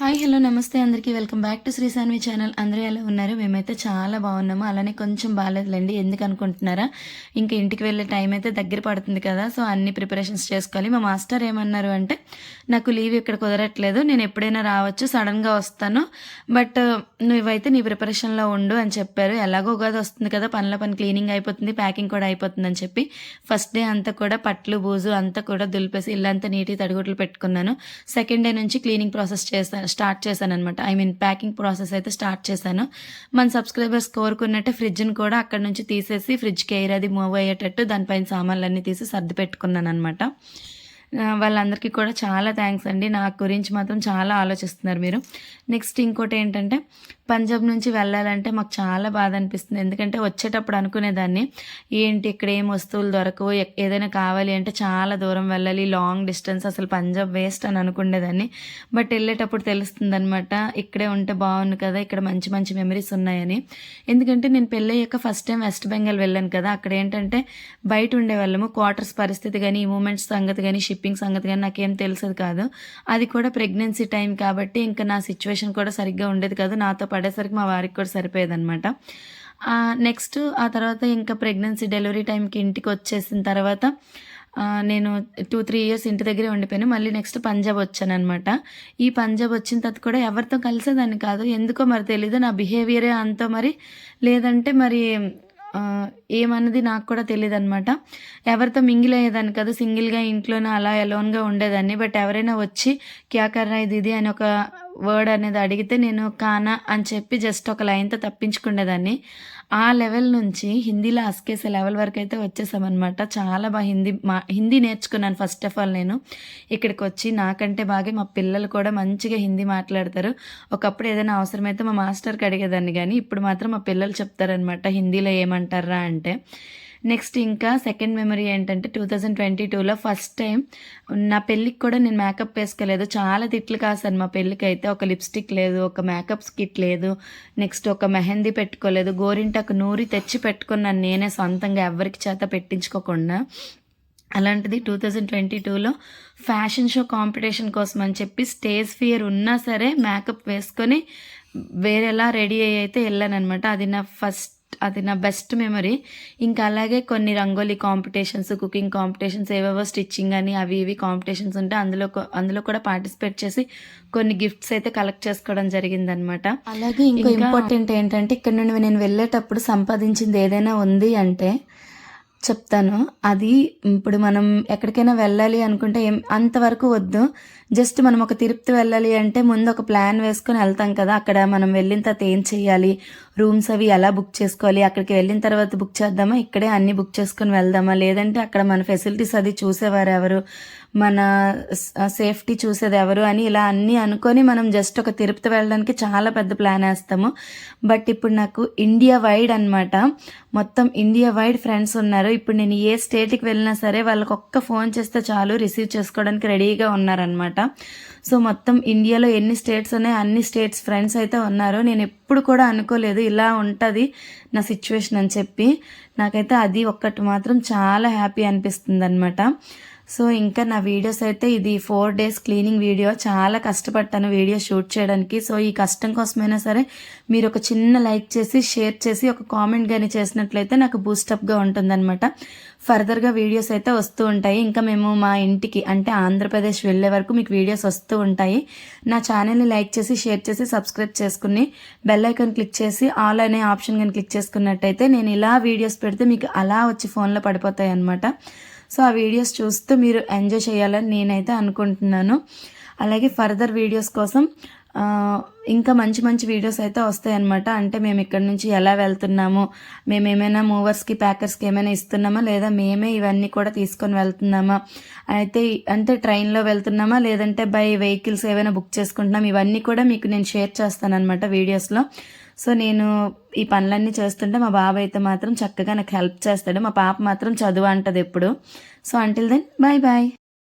Hi hello నమస్తే. అందరికీ welcome back to Shri Sanvi channel. అందరూ ఎలా ఉన్నారు? మేమైతే చాలా బాగున్నాము. అలానే కొంచెం బాగాలేదులేండి. ఎందుకు అనుకుంటున్నారా? ఇంకా ఇంటికి వెళ్ళే టైం అయితే దగ్గర పడుతుంది కదా సో అన్ని ప్రిపరేషన్స్ చేసుకోవాలి. మా మాస్టర్ ఏమన్నారు అంటే నాకు లీవ్ ఇక్కడ కుదరట్లేదు. నేను ఎప్పుడైనా రావచ్చు సడన్గా వస్తాను. బట్ నువ్వైతే నీ ప్రిపరేషన్లో ఉండు అని చెప్పారు. ఎలాగో ఉగాది వస్తుంది కదా పనుల పని క్లీనింగ్ అయిపోతుంది ప్యాకింగ్ కూడా అయిపోతుంది అని చెప్పి. ఫస్ట్ డే అంతా కూడా పట్లు బూజు అంతా కూడా దులిపేసి ఇల్లంతా నీటి తడిగుట్లు పెట్టుకున్నాను. సెకండ్ డే నుంచి క్లీనింగ్ ప్రాసెస్ చేస్తాను స్టార్ట్ చేశాను అనమాట ఐ మీన్ ప్యాకింగ్ ప్రాసెస్ అయితే స్టార్ట్ చేశాను. మన సబ్స్క్రైబర్స్ కోరుకున్నట్టే ఫ్రిడ్జ్ని కూడా అక్కడ నుంచి తీసేసి ఫ్రిడ్జ్కి ఎయిర్ అది మూవ్ అయ్యేటట్టు దానిపైన సామాన్లన్నీ తీసి సర్ది పెట్టుకున్నాను అనమాట వాళ్ళందరికీ కూడా చాలా థ్యాంక్స్ అండి. నా గురించి మాత్రం చాలా ఆలోచిస్తున్నారు మీరు. నెక్స్ట్ ఇంకోటి ఏంటంటే పంజాబ్ నుంచి వెళ్ళాలంటే మాకు చాలా బాధ అనిపిస్తుంది. ఎందుకంటే వచ్చేటప్పుడు అనుకునేదాన్ని ఏంటి ఇక్కడ ఏం వస్తువులు దొరకవు ఏదైనా కావాలి అంటే చాలా దూరం వెళ్ళాలి లాంగ్ డిస్టెన్స్ అసలు పంజాబ్ వేస్ట్ అని అనుకునేదాన్ని బట్ వెళ్ళేటప్పుడు తెలుస్తుంది అనమాట ఇక్కడే ఉంటే బాగుంది కదా ఇక్కడ మంచి మంచి మెమరీస్ ఉన్నాయని. ఎందుకంటే నేను పెళ్ళయ్యాక ఫస్ట్ టైం వెస్ట్ బెంగాల్ వెళ్ళాను కదా అక్కడ ఏంటంటే బయట ఉండేవాళ్ళము క్వార్టర్స్ పరిస్థితి కానీ ఈ మూమెంట్స్ సంగతి కానీ షిప్ షిప్పింగ్ సంగతి కానీ నాకేం తెలిసేది కాదు. అది కూడా ప్రెగ్నెన్సీ టైం కాబట్టి ఇంకా నా సిచ్యువేషన్ కూడా సరిగ్గా ఉండేది కాదు. నాతో పడేసరికి మా వారికి కూడా సరిపోయేదనమాట నెక్స్ట్ ఆ తర్వాత ఇంకా ప్రెగ్నెన్సీ డెలివరీ టైంకి ఇంటికి వచ్చేసిన తర్వాత నేను టూ త్రీ ఇయర్స్ ఇంటి దగ్గరే ఉండిపోయాను. మళ్ళీ నెక్స్ట్ పంజాబ్ వచ్చాను అనమాట ఈ పంజాబ్ వచ్చిన తర్వాత కూడా ఎవరితో కలిసేదాన్ని కాదు. ఎందుకో మరి తెలీదు. నా బిహేవియరే అంత మరి లేదంటే మరి ఏమన్నది నాకు కూడా తెలియదు అనమాట ఎవరితో మింగిల్ అయ్యేదాన్ని కదా సింగిల్గా ఇంట్లోనే అలా ఎలోన్గా ఉండేదాన్ని. బట్ ఎవరైనా వచ్చి క్యాకర్రా ఇది ఇది అని ఒక వర్డ్ అనేది అడిగితే నేను కానా అని చెప్పి జస్ట్ ఒక లైన్తో తప్పించుకునేదాన్ని ఆ లెవెల్ నుంచి హిందీలో అస్కేసే లెవెల్ వరకు అయితే వచ్చేసామన్నమాట. చాలా బాగా హిందీ మా హిందీ నేర్చుకున్నాను ఫస్ట్ ఆఫ్ ఆల్ నేను. ఇక్కడికి వచ్చి నాకంటే బాగా మా పిల్లలు కూడా మంచిగా హిందీ మాట్లాడతారు. ఒకప్పుడు ఏదైనా అవసరమైతే మా మాస్టర్కి అడిగేదాన్ని కానీ ఇప్పుడు మాత్రం మా పిల్లలు చెప్తారనమాట హిందీలో ఏమంటారా అంటే. నెక్స్ట్ ఇంకా సెకండ్ మెమరీ ఏంటంటే టూ థౌజండ్ ట్వంటీ టూలో ఫస్ట్ టైం నా పెళ్ళికి కూడా నేను మేకప్ వేసుకోలేదు. చాలా తిట్లు కాసాను మా పెళ్ళికి అయితే. ఒక లిప్స్టిక్ లేదు ఒక మేకప్ స్కిట్ లేదు. నెక్స్ట్ ఒక మెహందీ పెట్టుకోలేదు. గోరింటకు నూరి తెచ్చి పెట్టుకున్నాను నేనే సొంతంగా ఎవరికి చేత పెట్టించుకోకుండా. అలాంటిది టూ థౌజండ్ ట్వంటీ టూలో ఫ్యాషన్ షో కాంపిటీషన్ కోసం అని చెప్పి స్టేజ్ ఫియర్ ఉన్నా సరే మేకప్ వేసుకొని వేరేలా రెడీ అయ్యి అయితే వెళ్ళాను అనమాట అది నా ఫస్ట్ అది నా బెస్ట్ మెమరీ. ఇంకా అలాగే కొన్ని రంగోలీ కాంపిటీషన్స్ కుకింగ్ కాంపిటీషన్స్ ఏవేవో స్టిచ్చింగ్ అని అవి ఇవి కాంపిటీషన్స్ ఉంటే అందులో అందులో కూడా పార్టిసిపేట్ చేసి కొన్ని గిఫ్ట్స్ అయితే కలెక్ట్ చేసుకోవడం జరిగిందనమాట. అలాగే ఇంకా ఇంపార్టెంట్ ఏంటంటే ఇక్కడ నుండి నేను వెళ్ళేటప్పుడు సంపాదించింది ఏదైనా ఉంది అంటే చెప్తాను. అది ఇప్పుడు మనం ఎక్కడికైనా వెళ్ళాలి అనుకుంటే ఏం అంతవరకు వద్దు. జస్ట్ మనం ఒక తిరుపతి వెళ్ళాలి అంటే ముందు ఒక ప్లాన్ వేసుకొని వెళ్తాం కదా. అక్కడ మనం వెళ్ళిన తర్వాత ఏం చేయాలి? రూమ్స్ అవి ఎలా బుక్ చేసుకోవాలి? అక్కడికి వెళ్ళిన తర్వాత బుక్ చేద్దామా? ఇక్కడే అన్ని బుక్ చేసుకొని వెళ్దామా? లేదంటే అక్కడ మన ఫెసిలిటీస్ అది చూసేవారు ఎవరు? మన సేఫ్టీ చూసేది ఎవరు అని ఇలా అన్నీ అనుకొని మనం జస్ట్ ఒక తిరుపతి వెళ్ళడానికి చాలా పెద్ద ప్లాన్ వేస్తాము. బట్ ఇప్పుడు నాకు ఇండియా వైడ్ అనమాట మొత్తం ఇండియా వైడ్ ఫ్రెండ్స్ ఉన్నారు. ఇప్పుడు నేను ఏ స్టేట్కి వెళ్ళినా సరే వాళ్ళకి ఒక్క ఫోన్ చేస్తే చాలు రిసీవ్ చేసుకోవడానికి రెడీగా ఉన్నారనమాట సో మొత్తం ఇండియాలో ఎన్ని స్టేట్స్ ఉన్నాయో అన్ని స్టేట్స్ ఫ్రెండ్స్ అయితే ఉన్నారు. నేను ఎప్పుడు కూడా అనుకోలేదు ఇలా ఉంటుంది నా సిచ్యువేషన్ అని చెప్పి. నాకైతే అది ఒక్కటి మాత్రం చాలా హ్యాపీ అనిపిస్తుంది అనమాట సో ఇంకా నా వీడియోస్ అయితే ఇది ఫోర్ డేస్ క్లీనింగ్ వీడియో. చాలా కష్టపడ్డాను వీడియో షూట్ చేయడానికి. సో ఈ కష్టం కోసమైనా సరే మీరు ఒక చిన్న లైక్ చేసి షేర్ చేసి ఒక కామెంట్ కానీ చేసినట్లయితే నాకు బూస్టప్గా ఉంటుందన్నమాట. ఫర్దర్గా వీడియోస్ అయితే వస్తూ ఉంటాయి. ఇంకా మేము మా ఇంటికి అంటే ఆంధ్రప్రదేశ్ వెళ్ళే వరకు మీకు వీడియోస్ వస్తూ ఉంటాయి. నా ఛానల్ని లైక్ చేసి షేర్ చేసి సబ్స్క్రైబ్ చేసుకుని బెల్ ఐకాన్ క్లిక్ చేసి ఆల్ అనే ఆప్షన్ కానీ క్లిక్ చేసుకున్నట్టయితే నేను ఇలా వీడియోస్ పెడితే మీకు అలా వచ్చి ఫోన్లో పడిపోతాయి అనమాట సో ఆ వీడియోస్ చూస్తూ మీరు ఎంజాయ్ చేయాలని నేనైతే అనుకుంటున్నాను. అలాగే ఫర్దర్ వీడియోస్ కోసం ఇంకా మంచి మంచి వీడియోస్ అయితే వస్తాయి అనమాట అంటే మేము ఇక్కడ నుంచి ఎలా వెళ్తున్నాము మేము ఏమైనా మూవర్స్కి ప్యాకర్స్కి ఏమైనా ఇస్తున్నామా లేదా మేమే ఇవన్నీ కూడా తీసుకొని వెళ్తున్నామా? అయితే అంటే ట్రైన్లో వెళ్తున్నామా లేదంటే బై వెహికల్స్ ఏమైనా బుక్ చేసుకుంటున్నాం ఇవన్నీ కూడా మీకు నేను షేర్ చేస్తాను అనమాట వీడియోస్లో. సో నేను ఈ పనులన్నీ చేస్తుంటే మా బాబాయ్ అయితే మాత్రం చక్కగా నాకు హెల్ప్ చేస్తాడు. మా పాప మాత్రం చదువు అంటది ఎప్పుడు. So until then bye bye